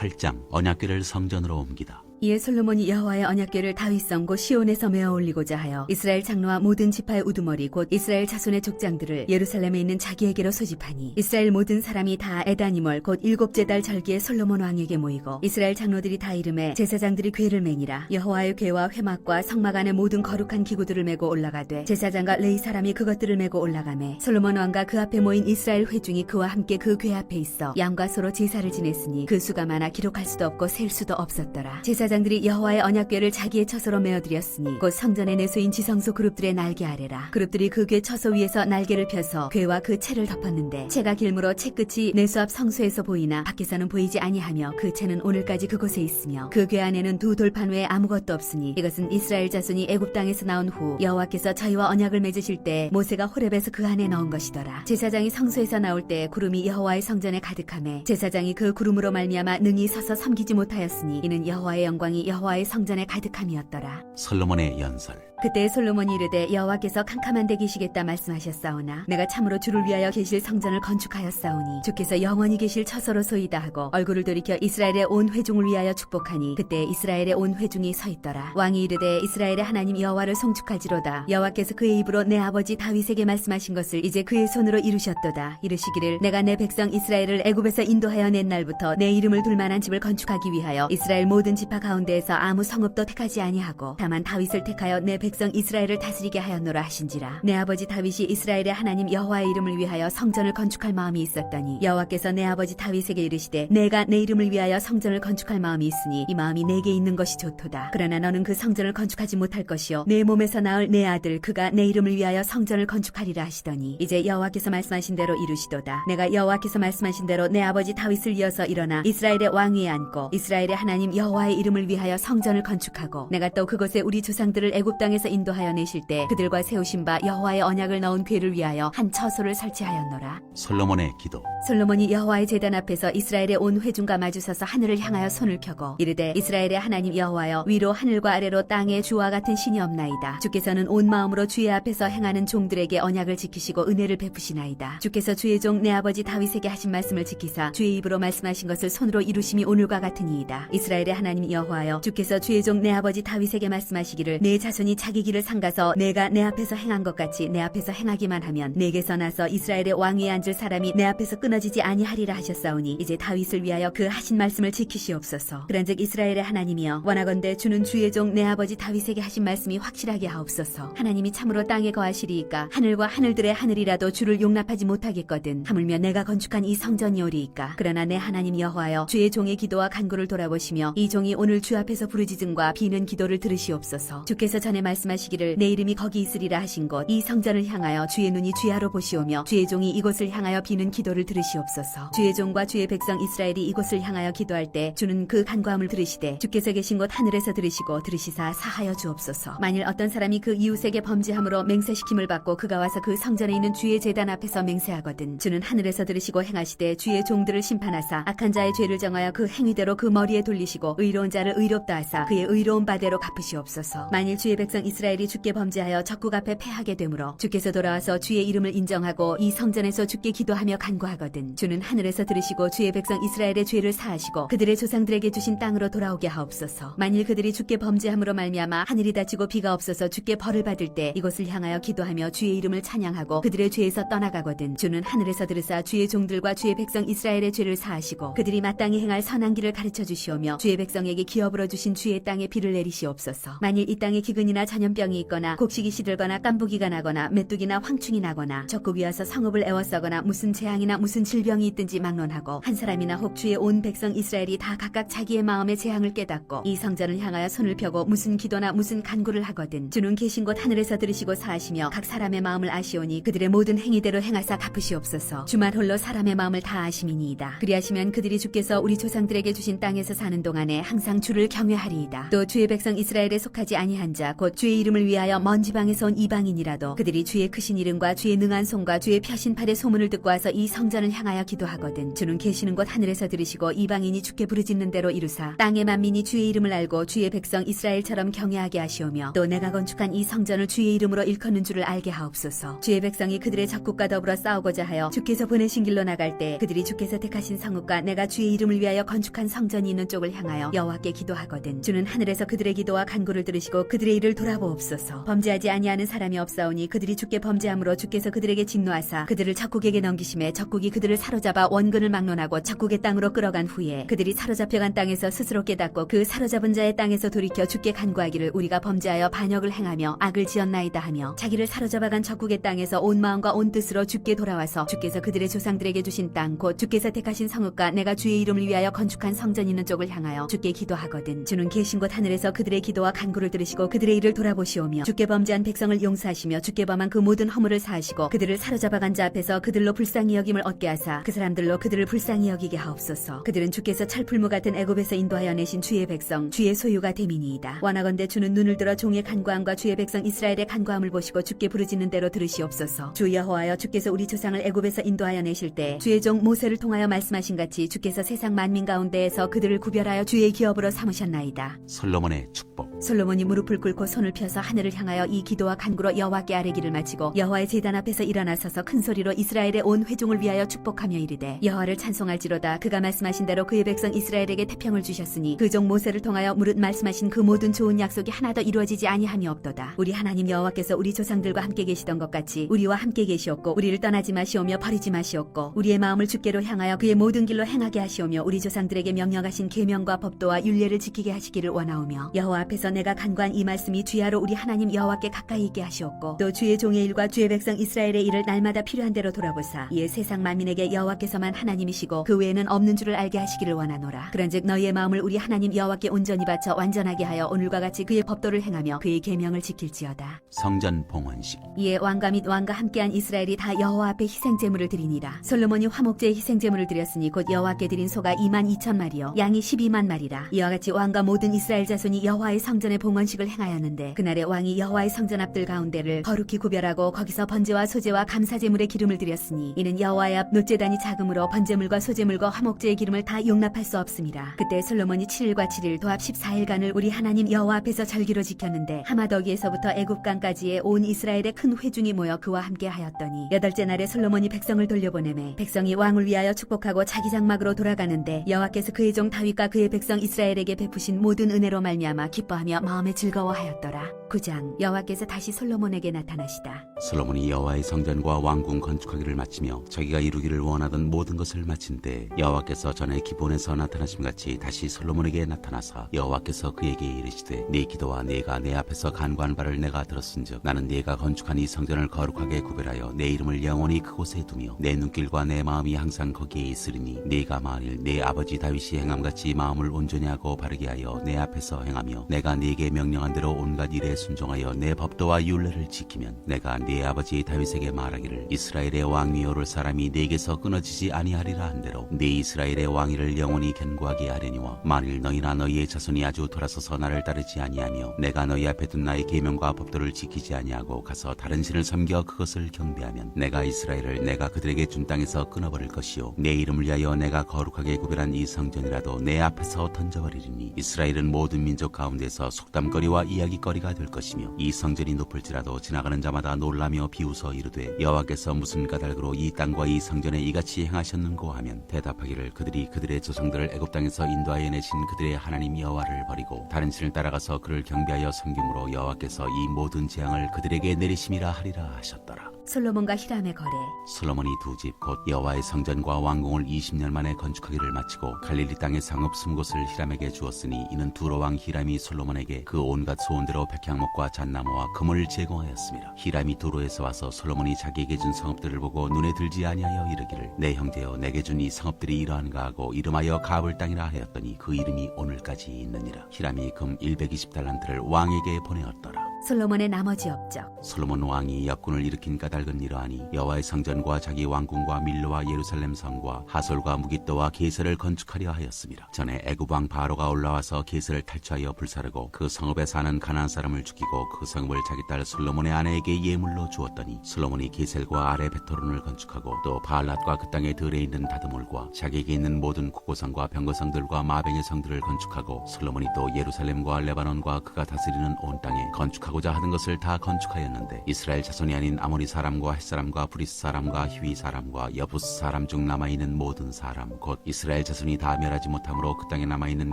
제8장 언약궤를 성전으로 옮기다. 이에 솔로몬이 여호와의 언약궤를 다윗성 곧 시온에서 메어 올리고자 하여 이스라엘 장로와 모든 지파의 우두머리 곧 이스라엘 자손의 족장들을 예루살렘에 있는 자기에게로 소집하니 이스라엘 모든 사람이 다 에다니멀 곧 일곱째 달 절기에 솔로몬 왕에게 모이고 이스라엘 장로들이 다 이름에 제사장들이 궤를 매니라. 여호와의 궤와 회막과 성막 안에 모든 거룩한 기구들을 메고 올라가되 제사장과 레이 사람이 그것들을 메고 올라가매 솔로몬 왕과 그 앞에 모인 이스라엘 회중이 그와 함께 그 궤 앞에 있어 양과 서로 제사를 지냈으니 그 수가 많아 기록할 수도 없고 셀 수도 없었더라. 제사 장들이 여호와의 언약궤를 자기의 처소로 메어드렸으니 곧 성전의 내소인 지성소 그룹들의 날개 아래라. 그룹들이 그 궤 처소 위에서 날개를 펴서 궤와 그 채를 덮었는데 채가 길므로 채 끝이 내수 앞 성소에서 보이나 밖에서는 보이지 아니하며 그 채는 오늘까지 그곳에 있으며 그 궤 안에는 두 돌판 외에 아무것도 없으니 이것은 이스라엘 자손이 애굽 땅에서 나온 후 여호와께서 저희와 언약을 맺으실 때 모세가 호렙에서 그 안에 넣은 것이더라. 제사장이 성소에서 나올 때 구름이 여호와의 성전에 가득하매 제사장이 그 구름으로 말미암아 능히 서서 섬기지 못하였으니 이는 여호와의 영광 이 여호와의 성전에 가득함이었더라 솔로몬의 연설. 그때 솔로몬이 이르되 여호와께서 캄캄한 데 계시겠다 말씀하셨사오나 내가 참으로 주를 위하여 계실 성전을 건축하였사오니 주께서 영원히 계실 처소로 소이다 하고 얼굴을 돌이켜 이스라엘의 온 회중을 위하여 축복하니 그때 이스라엘의 온 회중이 서 있더라. 왕이 이르되 이스라엘의 하나님 여호와를 송축할지로다. 여호와께서 그의 입으로 내 아버지 다윗에게 말씀하신 것을 이제 그의 손으로 이루셨도다. 이르시기를 내가 내 백성 이스라엘을 애굽에서 인도하여 낸 날부터 내 이름을 둘 만한 집을 건축하기 위하여 이스라엘 모든 지파 가운데에서 아무 성읍도 택하지 아니하고 다만 다윗을 택하여 내 백성 이스라엘을 다스리게 하였노라 하신지라. 내 아버지 다윗이 이스라엘의 하나님 여호와의 이름을 위하여 성전을 건축할 마음이 있었더니 여호와께서 내 아버지 다윗에게 이르시되 내가 내 이름을 위하여 성전을 건축할 마음이 있으니 이 마음이 내게 있는 것이 좋도다. 그러나 너는 그 성전을 건축하지 못할 것이요 내 몸에서 나을 내 아들 그가 내 이름을 위하여 성전을 건축하리라 하시더니 이제 여호와께서 말씀하신 대로 이루시도다. 내가 여호와께서 말씀하신 대로 내 아버지 다윗을 이어서 일어나 이스라엘의 왕위에 앉고 이스라엘의 하나님 여호와의 이름을 위하여 성전을 건축하고 내가 또 그곳에 우리 조상들을 애굽 땅에 서 인도하여 내실 때 그들과 세우신 바 여호와의 언약을 넣은 궤를 위하여 한 처소를 설치하였노라. 솔로몬의 기도. 솔로몬이 여호와의 제단 앞에서 이스라엘의 온 회중과 마주서서 하늘을 향하여 손을 펴고 이르되 이스라엘의 하나님 여호와여 위로 하늘과 아래로 땅에 주와 같은 신이 없나이다. 주께서는 온 마음으로 주의 앞에서 행하는 종들에게 언약을 지키시고 은혜를 베푸시나이다. 주께서 주의 종 내 아버지 다윗에게 하신 말씀을 지키사 주의 입으로 말씀하신 것을 손으로 이루심이 오늘과 같으니이다. 이스라엘의 하나님 여호와여 주께서 주의 종 내 아버지 다윗에게 말씀하시기를 내 자손이 자기 길을 삼가서 내가 내 앞에서 행한 것 같이 내 앞에서 행하기만 하면 내게서 나서 이스라엘의 왕위에 앉을 사람이 내 앞에서 끊어지지 아니하리라 하셨사오니 이제 다윗을 위하여 그 하신 말씀을 지키시옵소서. 그런즉 이스라엘의 하나님이여 원하건대 주는 주의 종 내 아버지 다윗에게 하신 말씀이 확실하게 하옵소서. 하나님이 참으로 땅에 거하시리이까 하늘과 하늘들의 하늘이라도 주를 용납하지 못하겠거든. 하물며 내가 건축한 이 성전이오리이까. 그러나 내 하나님 여호와여 주의 종의 기도와 간구를 돌아보시며 이 종이 오늘 주 앞에서 부르짖음과 비는 기도를 들으시옵소서. 주께서 전에 말씀 하시기를 내 이름이 거기 있으리라 하신 곳이 성전을 향하여 주의 눈이 주야로 보시오며 주의 종이 이곳을 향하여 비는 기도를 들으시옵소서. 주의 종과 주의 백성 이스라엘이 이곳을 향하여 기도할 때 주는 그 간구함을 들으시되 주께서 계신 곳 하늘에서 들으시고 들으시사 사하여 주옵소서. 만일 어떤 사람이 그 이웃에게 범죄함으로 맹세시킴을 받고 그가 와서 그 성전에 있는 주의 제단 앞에서 맹세하거든 주는 하늘에서 들으시고 행하시되 주의 종들을 심판하사 악한 자의 죄를 정하여 그 행위대로 그 머리에 돌리시고 의로운 자를 의롭다 하사 그의 의로운 바대로 갚으시옵소서. 만일 주의 백성 이스라엘이 주께 범죄하여 적국 앞에 패하게 되므로 주께서 돌아와서 주의 이름을 인정하고 이 성전에서 주께 기도하며 간구하거든. 주는 하늘에서 들으시고 주의 백성 이스라엘의 죄를 사하시고 그들의 조상들에게 주신 땅으로 돌아오게 하옵소서. 만일 그들이 주께 범죄함으로 말미암아 하늘이 닫히고 비가 없어서 주께 벌을 받을 때 이곳을 향하여 기도하며 주의 이름을 찬양하고 그들의 죄에서 떠나가거든. 주는 하늘에서 들으사 주의 종들과 주의 백성 이스라엘의 죄를 사하시고 그들이 마땅히 행할 선한 길을 가르쳐 주시오며 주의 백성에게 기업으로 주신 주의 땅에 비를 내리시옵소서. 만일 이 땅에 기근이나 전염병이 있거나 곡식이 시들거나 깐부기가 나거나 메뚜기나 황충이 나거나 적국이 와서 성읍을 애워싸거나 무슨 재앙이나 무슨 질병이 있든지 막론하고 한 사람이나 혹 주의 온 백성 이스라엘이 다 각각 자기의 마음의 재앙을 깨닫고 이 성전을 향하여 손을 펴고 무슨 기도나 무슨 간구를 하거든 주는 계신 곳 하늘에서 들으시고 사하시며 각 사람의 마음을 아시오니 그들의 모든 행위대로 행하사 갚으시옵소서. 주만 홀로 사람의 마음을 다 아심이니이다. 그리하시면 그들이 주께서 우리 조상들에게 주신 땅에서 사는 동안에 항상 주를 경외하리이다. 또 주의 백성 이스라엘에 속하지 아니한 자 곧 주의 이름을 위하여 먼 지방에서 온 이방인이라도 그들이 주의 크신 이름과 주의 능한 손과 주의 펴신 팔의 소문을 듣고 와서 이 성전을 향하여 기도하거든. 주는 계시는 곳 하늘에서 들으시고 이방인이 주께 부르짖는 대로 이루사 땅의 만민이 주의 이름을 알고 주의 백성 이스라엘처럼 경외하게 하시오며 또 내가 건축한 이 성전을 주의 이름으로 일컫는 줄을 알게 하옵소서. 주의 백성이 그들의 적국과 더불어 싸우고자 하여 주께서 보내신 길로 나갈 때 그들이 주께서 택하신 성읍과 내가 주의 이름을 위하여 건축한 성전이 있는 쪽을 향하여 여호와께 기도하거든. 주는 하늘에서 그들의 기도와 간구를 들으시고 그들의 일을 돌아 보옵소서 범죄하지 아니하는 사람이 없사오니 그들이 주께 범죄함으로 주께서 그들에게 진노하사 그들을 적국에게 넘기심에 적국이 그들을 사로잡아 원근을 막론하고 적국의 땅으로 끌어간 후에 그들이 사로잡혀간 땅에서 스스로 깨닫고 그 사로잡은 자의 땅에서 돌이켜 주께 간구하기를 우리가 범죄하여 반역을 행하며 악을 지었나이다 하며 자기를 사로잡아간 적국의 땅에서 온 마음과 온 뜻으로 주께 돌아와서 주께서 그들의 조상들에게 주신 땅 곧 주께서 택하신 성읍과 내가 주의 이름을 위하여 건축한 성전 있는 쪽을 향하여 주께 기도하거든 주는 계신 곳 하늘에서 그들의 기도와 간구를 들으시고 그들의 일을 돌아보시오며 주께 범죄한 백성을 용서하시며 주께 범한 그 모든 허물을 사하시고 그들을 사로잡아 간 자 앞에서 그들로 불쌍히 여김을 얻게 하사 그 사람들로 그들을 불쌍히 여기게 하옵소서. 그들은 주께서 철풀무 같은 애굽에서 인도하여 내신 주의 백성 주의 소유가 되미니이다. 원하건대 주는 눈을 들어 종의 간구함과 주의 백성 이스라엘의 간구함을 보시고 주께 부르짖는 대로 들으시옵소서. 주 여호와여 주께서 우리 조상을 애굽에서 인도하여 내실 때 주의 종 모세를 통하여 말씀하신 같이 주께서 세상 만민 가운데에서 그들을 구별하여 주의 기업으로 삼으셨나이다. 솔로몬의 축복. 솔로몬이 무릎을 꿇고 손을 펴서 하늘을 향하여 이 기도와 간구로 여호와께 아뢰기를 마치고 여호와의 제단 앞에서 일어나서서 큰 소리로 이스라엘의 온 회중을 위하여 축복하며 이르되 여호와를 찬송할지로다. 그가 말씀하신 대로 그의 백성 이스라엘에게 태평을 주셨으니 그 종 모세를 통하여 무릇 말씀하신 그 모든 좋은 약속이 하나도 이루어지지 아니함이 없도다. 우리 하나님 여호와께서 우리 조상들과 함께 계시던 것 같이 우리와 함께 계시었고 우리를 떠나지 마시오며 버리지 마시었고 우리의 마음을 주께로 향하여 그의 모든 길로 행하게 하시오며 우리 조상들에게 명령하신 계명과 법도와 율례를 지키게 하시기를 원하오며 여호와 앞에서 내가 간구한 이 말씀이 주 야로 우리 하나님 여호와께 가까이 있게 하시옵고 또 주의 종의 일과 주의 백성 이스라엘의 일을 날마다 필요한 대로 돌아보사 이에 세상 만민에게 여호와께서만 하나님이시고 그 외에는 없는 줄을 알게 하시기를 원하노라 그런즉 너희의 마음을 우리 하나님 여호와께 온전히 바쳐 완전하게 하여 오늘과 같이 그의 법도를 행하며 그의 계명을 지킬지어다 성전 봉헌식. 이에 왕과 및 왕과 함께한 이스라엘이 다 여호와 앞에 희생 제물을 드리니라. 솔로몬이 화목제의 희생 제물을 드렸으니 곧 여호와께 드린 소가 2만 2천 마리요 양이 12만 마리라. 이와 같이 왕과 모든 이스라엘 자손이 여호와의 성전에 봉헌식을 행하였는데 그날에 왕이 여호와의 성전 앞들 가운데를 거룩히 구별하고 거기서 번제와 소제와 감사 제물의 기름을 드렸으니 이는 여호와의 앞 노제단이 작음으로 번제물과 소제물과 화목제의 기름을 다 용납할 수 없습니다. 그때 솔로몬이 7일과 7일 도합 14일간을 우리 하나님 여호와 앞에서 절기로 지켰는데 하마더기에서부터 애굽강까지의 온 이스라엘의 큰 회중이 모여 그와 함께 하였더니 여덟째 날에 솔로몬이 백성을 돌려보내매 백성이 왕을 위하여 축복하고 자기 장막으로 돌아가는데 여호와께서 그의 종 다윗과 그의 백성 이스라엘에게 베푸신 모든 은혜로 말미암아 기뻐하며 마음에 즐거워하였더라. か 9장 여호와께서 다시 솔로몬에게 나타나시다. 솔로몬이 여호와의 성전과 왕궁 건축하기를 마치며 자기가 이루기를 원하던 모든 것을 마친 때 여호와께서 전에 기본에서 나타나심 같이 다시 솔로몬에게 나타나사 여호와께서 그에게 이르시되 네 기도와 네가 내 앞에서 간구한 바를 내가 들었은즉 나는 네가 건축한 이 성전을 거룩하게 구별하여 내 이름을 영원히 그곳에 두며 내 눈길과 내 마음이 항상 거기에 있으리니 네가 만일 내 아버지 다윗이 행함같이 마음을 온전히 하고 바르게 하여 내 앞에서 행하며 내가 네게 명령한 대로 온갖 일에 순종하여 내 법도와 율례를 지키면 내가 네 아버지 다윗에게 말하기를 이스라엘의 왕위 오를 사람이 네게서 끊어지지 아니하리라 한대로 네 이스라엘의 왕위를 영원히 견고하게 하려니와 만일 너희나 너희의 자손이 아주 돌아서서 나를 따르지 아니하며 내가 너희 앞에 둔 나의 계명과 법도를 지키지 아니하고 가서 다른 신을 섬겨 그것을 경배하면 내가 이스라엘을 내가 그들에게 준 땅에서 끊어버릴 것이요. 내 이름을 위하여 내가 거룩하게 구별한 이 성전이라도 내 앞에서 던져버리리니 이스라엘은 모든 민족 가운데서 속담거리와 이야기거리가 될 것이며 이 성전이 높을지라도 지나가는 자마다 놀라며 비웃어 이르되 여호와께서 무슨 까닭으로 이 땅과 이 성전에 이같이 행하셨는고 하면 대답하기를 그들이 그들의 조상들을 애굽 땅에서 인도하여 내신 그들의 하나님 여호와를 버리고 다른 신을 따라가서 그를 경배하여 섬김으로 여호와께서 이 모든 재앙을 그들에게 내리심이라 하리라 하셨더라. 솔로몬과 히람의 거래 솔로몬이 두 집 곧 여호와의 성전과 왕궁을 20년 만에 건축하기를 마치고 갈릴리 땅의 상업 숨곳을 히람에게 주었으니 이는 두로 왕 히람이 솔로몬에게 그 온갖 소원대로 백향목과 잣나무와 금을 제공하였습니다. 히람이 두로에서 와서 솔로몬이 자기에게 준 성읍들을 보고 눈에 들지 아니하여 이르기를 내 형제여 내게 준이 성읍들이 이러한가 하고 이름하여 가불 땅이라 하였더니 그 이름이 오늘까지 있느니라. 히람이 금 120달란트를 왕에게 보내었더라. 솔로몬의 나머지 업적 솔로몬 왕이 역군을 일으킨 까닭 깨달은 이러하니 여호와의 성전과 자기 왕궁과 밀로와 예루살렘 성과 하솔과 무기또와 게세를 건축하려 하였습니다. 전에 애굽 왕 바로가 올라와서 게세를 탈취하여 불사르고 그 성읍에 사는 가나안 사람을 죽이고 그 성읍을 자기 딸 솔로몬의 아내에게 예물로 주었더니 솔로몬이 게셀과 아래 베토론을 건축하고 또 바알랏과 그 땅에 들에 있는 다드몰과 자기에게 있는 모든 국고성과 병거성들과 마병의 성들을 건축하고 솔로몬이 또 예루살렘과 레바논과 그가 다스리는 온 땅에 건축하고자 하는 것을 다 건축하였는데 이스라엘 자손이 아닌 아모리 사람 사람과 브리스 사람과 히위 사람과 여부스 사람 중 남아 있는 모든 사람 곧 이스라엘 자손이 다 멸하지 못함으로 그 땅에 남아 있는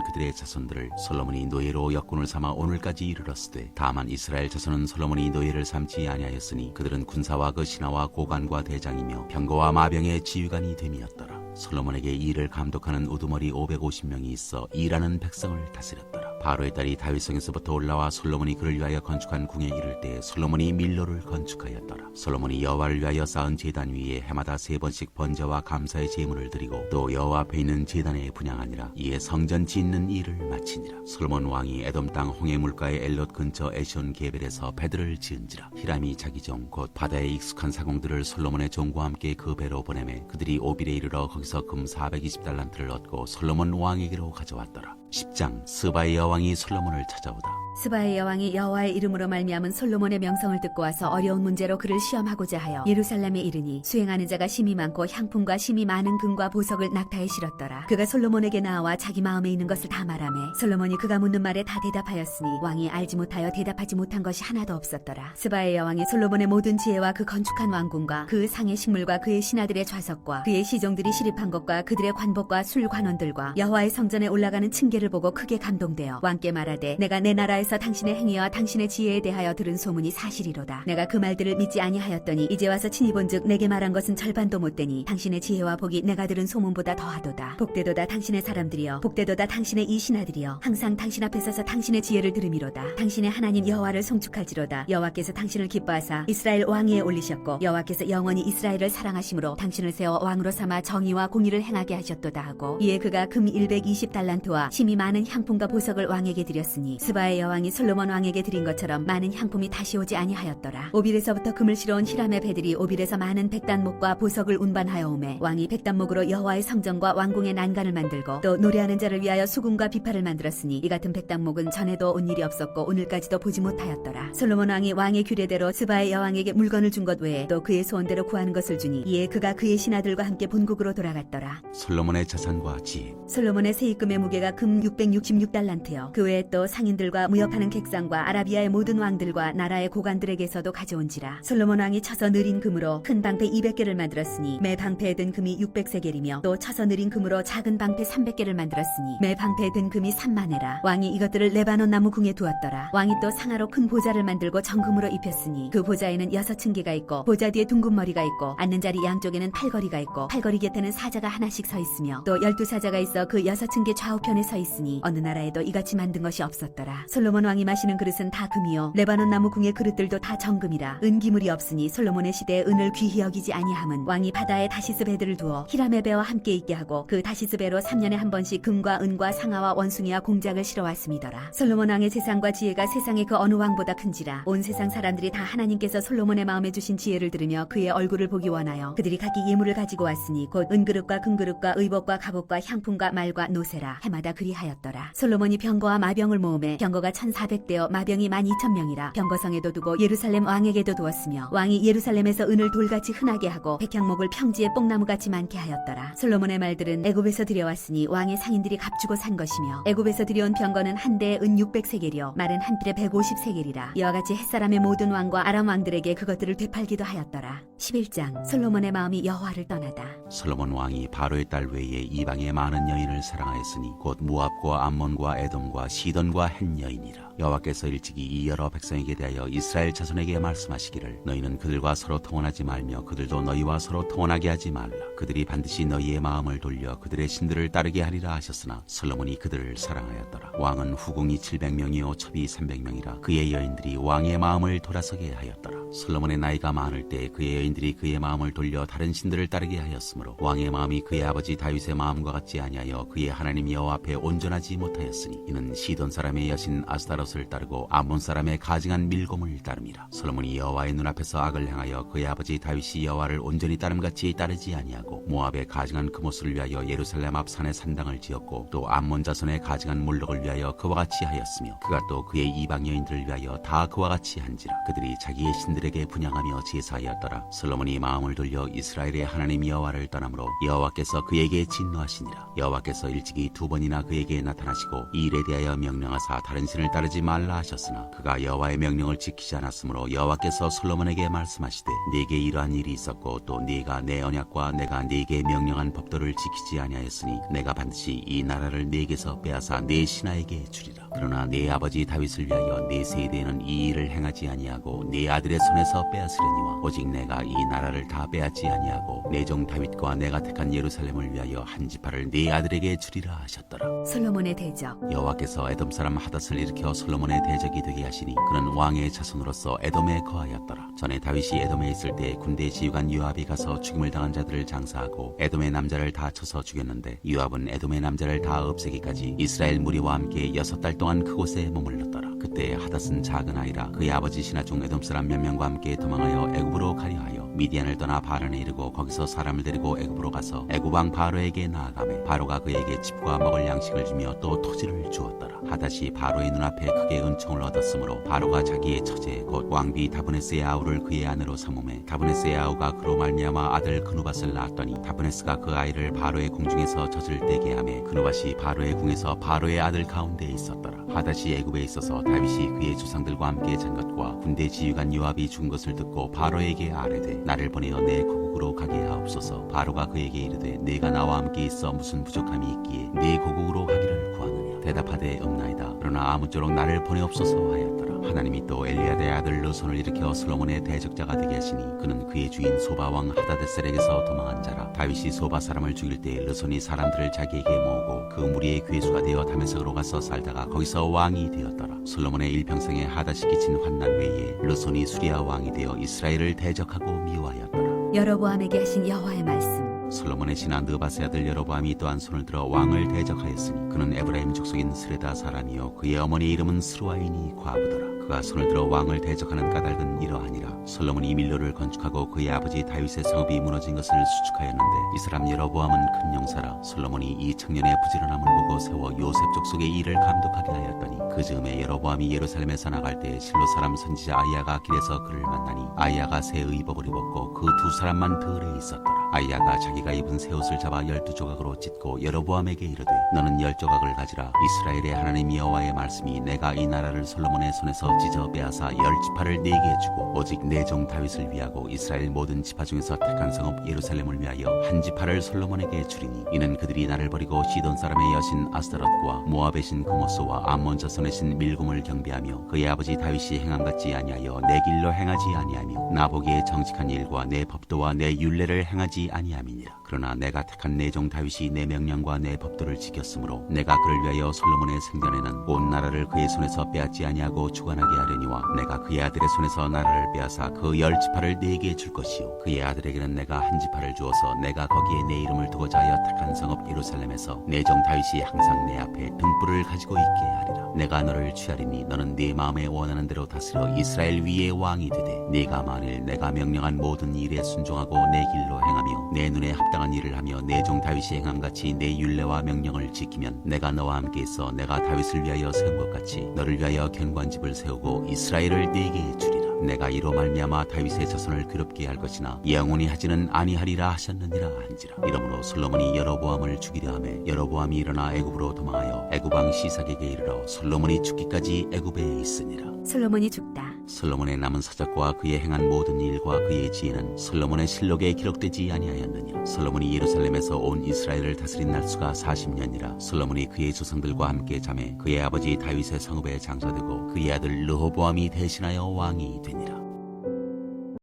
그들의 자손들을 솔로몬이 노예로 역군을 삼아 오늘까지 이르렀으되 다만 이스라엘 자손은 솔로몬이 노예를 삼지 아니하였으니 그들은 군사와 그 신하와 고관과 대장이며 병거와 마병의 지휘관이 됨이었더라. 솔로몬에게 일을 감독하는 우두머리 550명이 있어 일하는 백성을 다스렸더라. 바로의 딸이 다윗성에서부터 올라와 솔로몬이 그를 위하여 건축한 궁에 이를 때 솔로몬이 밀로를 건축하였더라. 솔로몬이 여호와를 위하여 쌓은 제단 위에 해마다 세 번씩 번제와 감사의 제물을 드리고 또 여호와 앞에 있는 제단에 분양하니라. 이에 성전 짓는 일을 마치니라. 솔로몬 왕이 에돔 땅 홍해 물가의 엘롯 근처 에시온 게벨에서 배들을 지은지라. 히람이 자기 종 곧 바다에 익숙한 사공들을 솔로몬의 종과 함께 그 배로 보내매 그들이 오빌에 이르러 거기서 금 420달란트를 얻고 솔로몬 왕에게로 가져왔더라. 10장 스바의 여왕이 솔로몬을 찾아오다. 스바의 여왕이 여호와의 이름으로 말미암은 솔로몬의 명성을 듣고 와서 어려운 문제로 그를 시험하고자 하여 예루살렘에 이르니 수행하는 자가 심이 많고 향품과 심이 많은 금과 보석을 낙타에 실었더라. 그가 솔로몬에게 나와 자기 마음에 있는 것을 다 말하매 솔로몬이 그가 묻는 말에 다 대답하였으니 왕이 알지 못하여 대답하지 못한 것이 하나도 없었더라. 스바의 여왕이 솔로몬의 모든 지혜와 그 건축한 왕궁과 그 상의 식물과 그의 신하들의 좌석과 그의 시종들이 시립한 것과 그들의 관복과 술 관원들과 여호와의 성전에 올라가는 층계를 보고 크게 감동되어 왕께 말하되 내가 내 나라 에서 당신의 행위와 당신의 지혜에 대하여 들은 소문이 사실이로다. 내가 그 말들을 믿지 아니하였더니 이제 와서 친히 본즉 내게 말한 것은 절반도 못 되니 당신의 지혜와 복이 내가 들은 소문보다 더하도다. 복되도다 당신의 사람들이여 복되도다 당신의 이 신하들이여 항상 당신 앞에 서서 당신의 지혜를 들음이로다. 당신의 하나님 여호와를 송축할지로다. 여호와께서 당신을 기뻐하사 이스라엘 왕위에 올리셨고 여호와께서 영원히 이스라엘을 사랑하심으로 당신을 세워 왕으로 삼아 정의와 공의를 행하게 하셨도다 하고 이에 그가 금 120달란트와 심이 많은 향품과 보석을 왕에게 드렸으니 스바의 여왕 이 솔로몬 왕에게 드린 것처럼 많은 향품이 다시 오지 아니하였더라. 오빌에서부터 금을 실어온 히람의 배들이 오빌에서 많은 백단목과 보석을 운반하여 오매 왕이 백단목으로 여호와의 성전과 왕궁의 난간을 만들고 또 노래하는 자를 위하여 수궁과 비파를 만들었으니 이 같은 백단목은 전에도 온 일이 없었고 오늘까지도 보지 못하였더라. 솔로몬 왕이 왕의 규례대로 스바의 여왕에게 물건을 준 것 외에 또 그의 소원대로 구하는 것을 주니 이에 그가 그의 신하들과 함께 본국으로 돌아갔더라. 솔로몬의 자산과 지혜 솔로몬의 세입금의 무게가 금 666달란트요. 그 외에 또 상인들과 무역 하는 객상과 아라비아의 모든 왕들과 나라의 고관들에게서도 가져온지라. 솔로몬 왕이 쳐서 느린 금으로 큰 방패 200개를 만들었으니 매 방패에 든 금이 600세겔이며 또 쳐서 느린 금으로 작은 방패 300개를 만들었으니 매 방패에 든 금이 3만에라. 왕이 이것들을 레바논 나무 궁에 두었더라. 왕이 또 상하로 큰 보좌를 만들고 정금으로 입혔으니 그 보좌에는 여섯 층계가 있고 보좌 뒤에 둥근 머리가 있고 앉는 자리 양쪽에는 팔걸이가 있고 팔걸이 곁에는 사자가 하나씩 서 있으며 또 열두 사자가 있어 그 여섯 층계 좌우편에 서 있으니 어느 나라에도 이같이 만든 것이 없었더라. 솔로 몬 왕이 마시는 그릇은 다 금이요 레바논 나무 궁의 그릇들도 다 정금이라 은기물이 없으니 솔로몬의 시대에 은을 귀히 여기지 아니함은 왕이 바다에 다시스 배들을 두어 히람의 배와 함께 있게 하고 그 다시스 배로 3년에 한 번씩 금과 은과 상아와 원숭이와 공작을 실어 왔음이더라. 솔로몬 왕의 재산과 지혜가 세상의 그 어느 왕보다 큰지라 온 세상 사람들이 다 하나님께서 솔로몬의 마음에 주신 지혜를 들으며 그의 얼굴을 보기 원하여 그들이 각기 예물을 가지고 왔으니 곧 은그릇과 금그릇과 의복과 갑옷과 향품과 말과 노세라 해마다 그리하였더라. 솔로몬이 병거와 마병을 모음에 병거가 1400대여 마병이 12,000명이라 병거성에도 두고 예루살렘 왕에게도 두었으며 왕이 예루살렘에서 은을 돌같이 흔하게 하고 백향목을 평지에 뽕나무같이 많게 하였더라. 솔로몬의 말들은 애굽에서 들여왔으니 왕의 상인들이 값주고 산 것이며 애굽에서 들여온 병거는 한 대에 은 600세겔이요 말은 한 필에 150세겔이라 이와 같이 햇사람의 모든 왕과 아람 왕들에게 그것들을 되팔기도 하였더라. 11장 솔로몬의 마음이 여호와를 떠나다. 솔로몬 왕이 바로의 딸 외에 이방의 많은 여인을 사랑하였으니 곧 무압과 암몬과 에돔과 시돈과 헨 여인이 라 여호와께서 일찍이 이 여러 백성에게 대하여 이스라엘 자손에게 말씀하시기를 너희는 그들과 서로 통혼하지 말며 그들도 너희와 서로 통혼하게 하지 말라. 그들이 반드시 너희의 마음을 돌려 그들의 신들을 따르게 하리라 하셨으나 솔로몬이 그들을 사랑하였더라. 왕은 후궁이 700명이요 첩이 300명이라 그의 여인들이 왕의 마음을 돌아서게 하였더라. 솔로몬의 나이가 많을 때 그의 여인들이 그의 마음을 돌려 다른 신들을 따르게 하였으므로 왕의 마음이 그의 아버지 다윗의 마음과 같지 아니하여 그의 하나님 여호와 앞에 온전하지 못하였으니 이는 시돈 사람의 여신 아스타로스 롯을 따르고 아몬 사람의 가증한 밀곰을 따름이라 솔로몬이 여호와의 눈앞에서 악을 행하여 그의 아버지 다윗이 여호와를 온전히 따름같이 따르지 아니하고 모압의 가증한 그못을 위하여 예루살렘 앞 산에 산당을 지었고 또 암몬 자손의 가증한 몰록을 위하여 그와 같이 하였으며 그가 또 그의 이방 여인들을 위하여 다 그와 같이 한지라. 그들이 자기의 신들에게 분양하며 제사하였더라. 솔로몬이 마음을 돌려 이스라엘의 하나님 여호와를 떠나므로 여호와께서 그에게 진노하시니라. 여호와께서 일찍이 두 번이나 그에게 나타나시고 이 일에 대하여 명령하사 다른 신을 따르지 말라 하셨으나 그가 여호와의 명령을 지키지 않았으므로 여호와께서 솔로몬에게 말씀하시되 네게 이러한 일이 있었고 또 네가 내 언약과 내가 네게 명령한 법도를 지키지 아니하였으니 내가 반드시 이 나라를 네게서 빼앗아 네 신하에게 주리라 그러나 네 아버지 다윗을 위하여 네 세대에는 이 일을 행하지 아니하고 네 아들의 손에서 빼앗으려니와 오직 내가 이 나라를 다 빼앗지 아니하고 내 종 다윗과 내가 택한 예루살렘을 위하여 한 지파를 네 아들에게 주리라 하셨더라 솔로몬의 대적 여호와께서 에돔 사람 하닷을 일으켜 솔로몬의 대적이 되게 하시니 그는 왕의 자손으로서 에돔에 거하였더라. 전에 다윗이 에돔에 있을 때 군대 지휘관 요압이 가서 죽임을 당한 자들을 장사하고 에돔의 남자를 다 쳐서 죽였는데 요압은 에돔의 남자를 다 없애기까지 이스라엘 무리와 함께 여섯 달 동안 그곳에 머물렀더라. 그때 하닷은 작은 아이라 그의 아버지 신하 중 에돔 사람 몇 명과 함께 도망하여 애굽으로 가려 하여 미디안을 떠나 바란에 이르고 거기서 사람을 데리고 애굽으로 가서 애굽 왕 바로에게 나아가매 바로가 그에게 집과 먹을 양식을 주며 또 토지를 주었더라. 하닷이 바로의 눈앞에 크게 은총을 얻었으므로 바로가 자기의 처제 곧 왕비 다브네스의 아우를 그의 아내로 삼음해 다브네스의 아우가 그로 말미암아 아들 그누밧을 낳았더니 다브네스가 그 아이를 바로의 궁중에서 젖을 떼게 하매 그누밧이 바로의 궁에서 바로의 아들 가운데 있었더라. 하닷이 애굽에 있어서 다윗이 그의 조상들과 함께 잔 것과 군대 지휘관 요압이 죽은 것을 듣고 바로에게 아뢰되 나를 보내어 내 고국으로 가게 하옵소서. 바로가 그에게 이르되 내가 나와 함께 있어 무슨 부족함이 있기에 내 고국으로 가기를 구하느냐? 대답하되 없나이다. 그러나 아무쪼록 나를 보내옵소서 하였더라 하나님이 또 엘리야의 아들 르손을 일으켜 솔로몬의 대적자가 되게 하시니 그는 그의 주인 소바 왕 하다데셀에게서 도망한 자라. 다윗이 소바 사람을 죽일 때 르손이 사람들을 자기에게 모으고 그 무리의 괴수가 되어 다메섹으로 가서 살다가 거기서 왕이 되었더라. 솔로몬의 일평생에 하다시 끼친 환난 외에 르손이 수리아 왕이 되어 이스라엘을 대적하고 미워하였더라. 여로보암에게 하신 여호와의 말씀. 솔로몬의 신하 느바세 아들 여로보암이 또한 손을 들어 왕을 대적하였으니 그는 에브라임 족속인 스레다 사람이요 그의 어머니 이름은 스루아인이 과부더라 그가 손을 들어 왕을 대적하는 까닭은 이러하니라 솔로몬이 밀로를 건축하고 그의 아버지 다윗의 성읍이 무너진 것을 수축하였는데 이 사람 여로보암은 큰 용사라 솔로몬이 이 청년의 부지런함을 보고 세워 요셉 족속의 일을 감독하게 하였더니 그 즈음에 여로보암이 예루살렘에서 나갈 때 실로 사람 선지자 아이야가 길에서 그를 만나니 아이야가 새 의복을 입었고 그 두 사람만 들에 있었더라 아이야가 자기가 입은 새 옷을 잡아 열두 조각으로 찢고 여로보암에게 이르되 너는 열 조각을 가지라. 이스라엘의 하나님 여호와의 말씀이 내가 이 나라를 솔로몬의 손에서 찢어 빼앗아 열 지파를 네게 주고 오직 내종 다윗을 위하고 이스라엘 모든 지파 중에서 택한 성읍 예루살렘을 위하여 한 지파를 솔로몬에게 주리니 이는 그들이 나를 버리고 시돈 사람의 여신 아스타롯과 모압의 신 고모스와 암몬 자손의 신 밀곰을 경배하며 그의 아버지 다윗이 행함 같지 아니하여 내 길로 행하지 아니하며 나보기에 정직한 일과 내 법도와 내 율례를 행하지 아니함이니라. 그러나 내가 택한 내 종 다윗이 내 명령과 내 법도를 지켰으므로 내가 그를 위하여 솔로몬의 생전에는 온 나라를 그의 손에서 빼앗지 아니하고 주관하게 하려니와 내가 그의 아들의 손에서 나라를 빼앗아 그 열 지파를 네게 줄 것이요. 그의 아들에게는 내가 한 지파를 주어서 내가 거기에 내 이름을 두고자 하여 택한 성읍 예루살렘에서 내 종 다윗이 항상 내 앞에 등불을 가지고 있게 하리라 내가 너를 취하리니 너는 네 마음에 원하는 대로 다스려 이스라엘 위에 왕이 되되 네가 만일 내가 명령한 모든 일에 순종하고 내 길로 행하며 내 눈에 합당한 일을 하며 내 종 다윗이 행한 같이 내 율례와 명령을 지키면 내가 너와 함께 있어 내가 다윗을 위하여 세운 것 같이 너를 위하여 견관집을 세우고 이스라엘을 네게 주리라 내가 이로 말미암아 다윗의 자손을 괴롭게 할 것이나 영원히 하지는 아니하리라 하셨느니라 한지라. 이러므로 솔로몬이 여로보암을 죽이려 하매 여로보암이 일어나 애굽으로 도망하여 애굽 왕 시삭에게 이르러 솔로몬이 죽기까지 애굽에 있으니라. 솔로몬이 죽다 솔로몬의 남은 사적과 그의 행한 모든 일과 그의 지혜는 솔로몬의 실록에 기록되지 아니하였느냐. 솔로몬이 예루살렘에서 온 이스라엘을 다스린 날수가 40년이라 솔로몬이 그의 조상들과 함께 잠에 그의 아버지 다윗의 성읍에 장사되고 그의 아들 르호보암이 대신하여 왕이 되니라